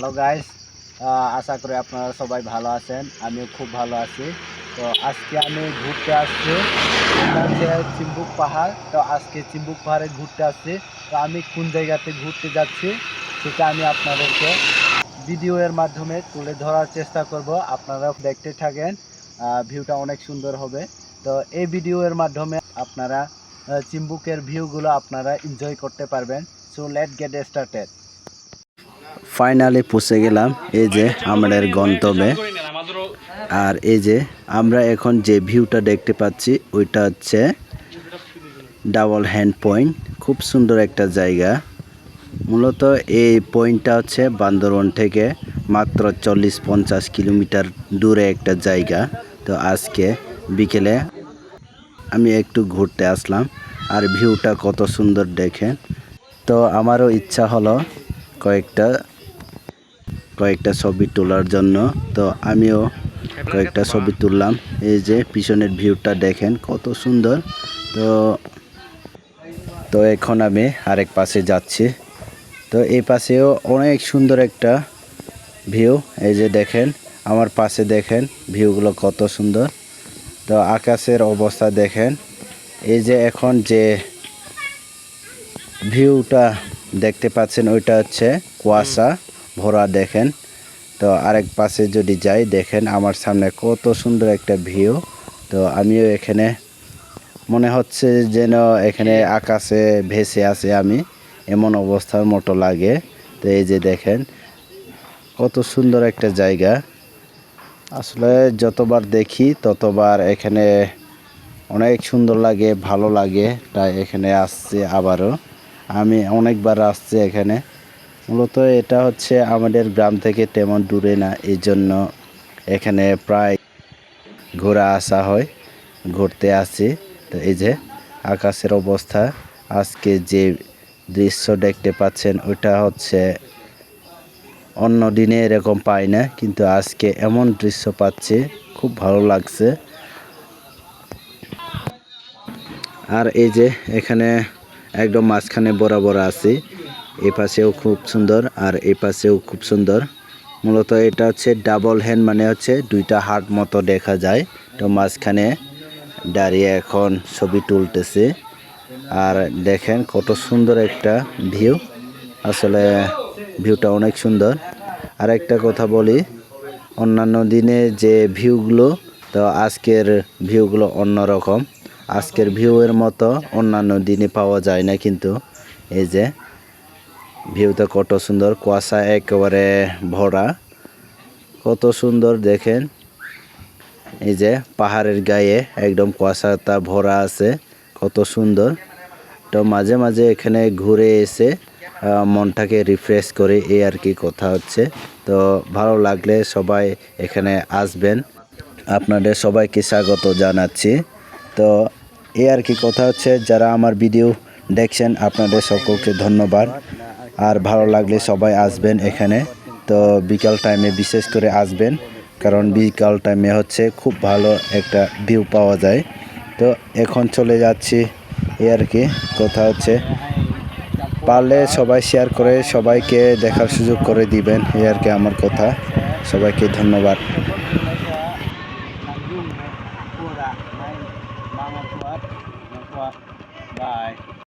Hello guys আশা করি আপনারা সবাই ভালো আছেন, আমিও খুব ভালো আছি। তো আজকে আমি ঘুরতে আসছি চিম্বুক পাহাড়। তো আজকে চিম্বুক পাহাড়ে ঘুরতে আসছি, তো আমি কোন জায়গাতে ঘুরতে যাচ্ছি সেটা আমি আপনাদেরকে ভিডিও এর মাধ্যমে তুলে ধরার চেষ্টা করব। আপনারা দেখতে থাকেন ভিউটা অনেক সুন্দর হবে। তো এই ভিডিও এর মাধ্যমে আপনারা চিম্বুকের ভিউগুলো আপনারা এনজয় করতে পারবেন। So let get started finally পৌঁছে গেলাম, এই যে আমাদের গন্তব্যে। আর এই যে আমরা এখন যে ভিউটা দেখতে পাচ্ছি, ওইটা হচ্ছে ডাবল হ্যান্ড পয়েন্ট খুব সুন্দর একটা জায়গা। মূলত এই পয়েন্টটা হচ্ছে বান্দরবন থেকে মাত্র চল্লিশ পঞ্চাশ কিলোমিটার দূরে একটা জায়গা। তো আজকে বিকেলে আমি একটু ঘুরতে আসলাম, আর ভিউটা কত সুন্দর দেখেন। তো আমারও ইচ্ছা হলো কয়েকটা কয়েকটা ছবি তোলার জন্য। তো আমিও কয়েকটা ছবি তুললাম। এই যে পিছনের ভিউটা দেখেন, কত সুন্দর। তো তো এখন আমি আরেক পাশে যাচ্ছি। তো এই পাশেও অনেক সুন্দর একটা ভিউ। এই যে দেখেন, আমার পাশে দেখেন ভিউগুলো কত সুন্দর। তো আকাশের অবস্থা দেখেন। এই যে এখন যে ভিউটা দেখতে পাচ্ছেন, ওইটা হচ্ছে কুয়াশা। ভরা দেখেন। তো আরেক পাশে যদি যাই, দেখেন আমার সামনে কত সুন্দর একটা ভিউ। তো আমিও এখানে, মনে হচ্ছে যেন এখানে আকাশে ভেসে আছে আমি। এমন অবস্থার মতো লাগে। তো এই যে দেখেন, কত সুন্দর একটা জায়গা। আসলে যতবার দেখি, ততবার এখানে অনেক সুন্দর লাগে, ভালো লাগে। তাই এখানে আসছে আবারও। আমি অনেকবার আসছি এখানে। মূলত এটা হচ্ছে আমাদের গ্রাম থেকে তেমন দূরে না এই জন্য এখানে প্রায় ঘোরা আসা হয়, ঘুরতে আসি। তো এই যে আকাশের অবস্থা, আজকে যে দৃশ্য দেখতে পাচ্ছেন, ওটা হচ্ছে অন্য দিনে এরকম পাই না, কিন্তু আজকে এমন দৃশ্য পাচ্ছি, খুব ভালো লাগছে। আর এই যে এখানে একদম মাঝখানে বরাবর আছি এই পাশেও খুব সুন্দর আর এই পাশেও খুব সুন্দর। মূলত এটা হচ্ছে ডাবল হ্যান্ড মানে হচ্ছে দুইটা হাত মতো দেখা যায়। তো মাঝখানে দাঁড়িয়ে এখন ছবি তুলতেছে। আর দেখেন কত সুন্দর একটা ভিউ আসলে ভিউটা অনেক সুন্দর। আর একটা কথা বলি, অন্যান্য দিনে যে ভিউগুলো তো আজকের ভিউগুলো অন্যরকম। আজকের ভিউয়ের মতো অন্যান্য দিনে পাওয়া যায় না কিন্তু। এই যে ভিউটা কত সুন্দর, কুয়াশা একেবারে ভরা। কত সুন্দর দেখেন। এই যে পাহাড়ের গায়ে একদম কুয়াশাটা ভরা আছে, কত সুন্দর। তো মাঝে মাঝে এখানে ঘুরে এসে মনটাকে রিফ্রেশ করে এই আর কি কথা হচ্ছে। তো ভালো লাগলে সবাই এখানে আসবেন। আপনাদের সবাইকে স্বাগত জানাচ্ছি। তো এই আর কি কথা হচ্ছে, যারা আমার ভিডিও দেখছেন, আপনাদের সকলকে ধন্যবাদ। আর ভালো লাগলে সবাই আসবেন এখানে। তো বিকাল টাইমে বিশেষ করে আসবেন, কারণ বিকাল টাইমে হচ্ছে খুব ভালো একটা ভিউ পাওয়া যায়। তো এখন চলে যাচ্ছি এই আর কি, কথা হচ্ছে, পারলে সবাই শেয়ার করে, সবাইকে দেখার সুযোগ করে দিবেন এই আর কি আমার কথা। সবাইকে ধন্যবাদ। Bye.